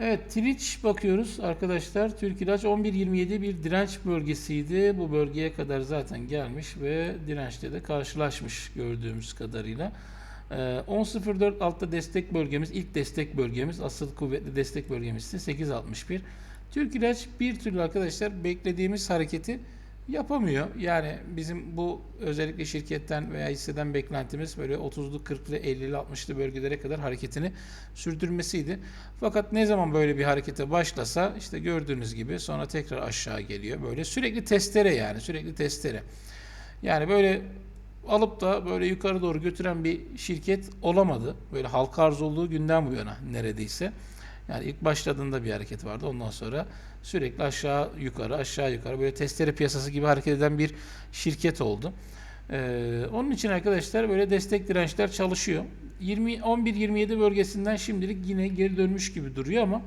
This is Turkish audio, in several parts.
Evet, Twitch bakıyoruz arkadaşlar. Türk İlaç 11.27 bir direnç bölgesiydi. Bu bölgeye kadar zaten gelmiş ve dirençte de karşılaşmış gördüğümüz kadarıyla. Ee, 10.04 altta destek bölgemiz, ilk destek bölgemiz, asıl kuvvetli destek bölgemiz ise 8.61. Türk İlaç bir türlü arkadaşlar beklediğimiz hareketi yapamıyor. Yani bizim bu özellikle şirketten veya hisseden beklentimiz böyle 30'lu, 40'lı, 50'li, 60'lı bölgelere kadar hareketini sürdürmesiydi. Fakat ne zaman böyle bir harekete başlasa işte gördüğünüz gibi sonra tekrar aşağı geliyor. Böyle sürekli testere yani sürekli testere. Yani böyle alıp da böyle yukarı doğru götüren bir şirket olamadı. Böyle halka arz olduğu günden bu yana neredeyse. Yani ilk başladığında bir hareket vardı. Ondan sonra sürekli aşağı yukarı aşağı yukarı böyle testere piyasası gibi hareket eden bir şirket oldu. Ee, onun için arkadaşlar böyle destek dirençler çalışıyor. 20 11-27 bölgesinden şimdilik yine geri dönmüş gibi duruyor ama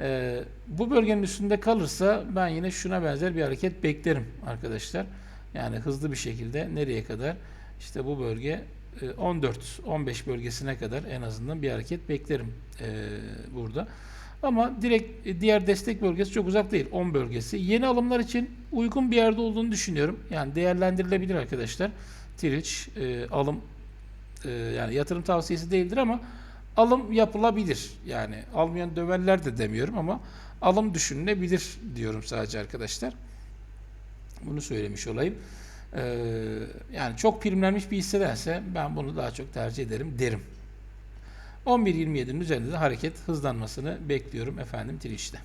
e, bu bölgenin üstünde kalırsa ben yine şuna benzer bir hareket beklerim arkadaşlar. Yani hızlı bir şekilde nereye kadar? İşte bu bölge 14-15 bölgesine kadar en azından bir hareket beklerim e, burada. Ama direkt e, diğer destek bölgesi çok uzak değil. 10 bölgesi. Yeni alımlar için uygun bir yerde olduğunu düşünüyorum. Yani değerlendirilebilir arkadaşlar. E, alım e, yani yatırım tavsiyesi değildir ama alım yapılabilir. Yani almayan döverler de demiyorum ama alım düşünülebilir diyorum sadece arkadaşlar. Bunu söylemiş olayım. Ee, yani çok primlenmiş bir hissedense ben bunu daha çok tercih ederim derim. 11.27'nin üzerinde de hareket hızlanmasını bekliyorum efendim Twitch'te.